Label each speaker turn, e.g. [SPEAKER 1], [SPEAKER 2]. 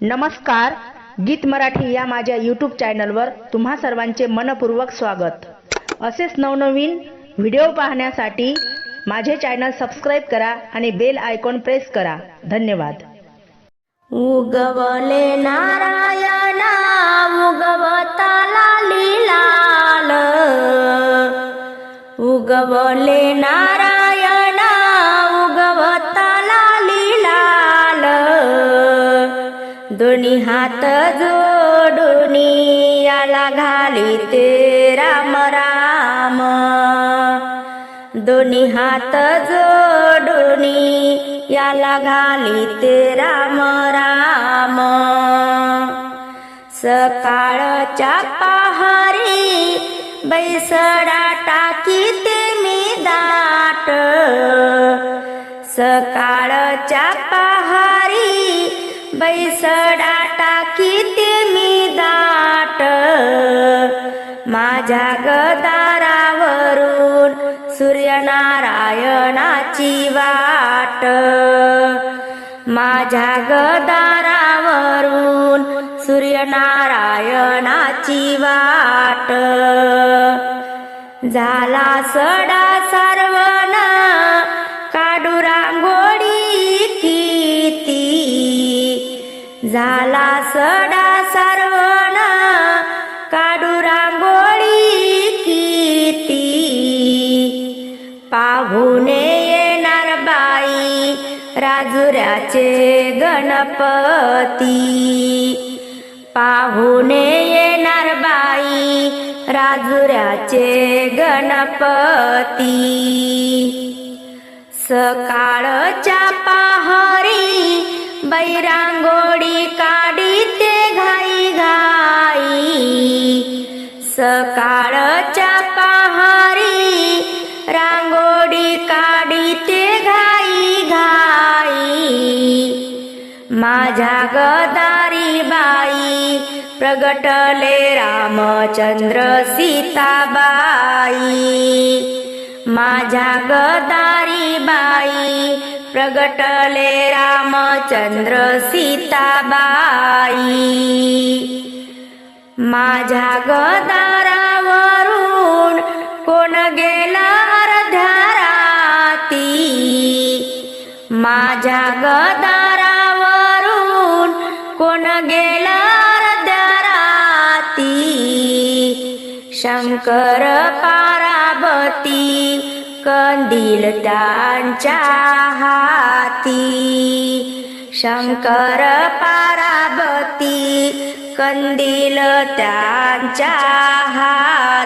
[SPEAKER 1] नमस्कार गीत मराठी या माझ्या यूट्यूब चॅनलवर तुम्हा सर्वांचे मनपूर्वक स्वागत. असेच नवनवीन व्हिडिओ पाहण्यासाठी माझे चॅनल सबस्क्राईब करा आणि बेल आयकॉन प्रेस करा. धन्यवाद.
[SPEAKER 2] उगवले नारायणा उगवताला लिलाल उगवले नारायण दोन्ही हात जोडून याला घाली ते राम राम. दोन्ही हात जोडून याला घाली ते राम राम. सकाळच्या पहारी बैसडा टाकी ते मी दाट. सकाळच्या पहारी बैसडा टाकी ते मी दाट. माझ्या गदारावरून सूर्यनारायणाची वाट. माझ्या गदारावरून सूर्यनारायणाची वाट. झाला सडा सार झाला सडा सर्वण. काढू रांगोळी किती? पाहुणे येणार बाई राजुऱ्याचे गणपती. पाहुणे येणार बाई राजुऱ्याचे गणपती. सकाळच्या सकाळच्या पहारी रांगोळी काढी ते घाई घाई. माझ्या गदारी बाई प्रगटले रामचंद्र सीताबाई. माझ्या गदारी बाई प्रगटले रामचंद्र सीताबाई. माझ्या गदारावरून माझ्या गदारावरून कोण गेला राती शंकर पाराबती कंदील त्यांच्या हाती. शंकर पाराबती कंदील त्यांच्या हाती.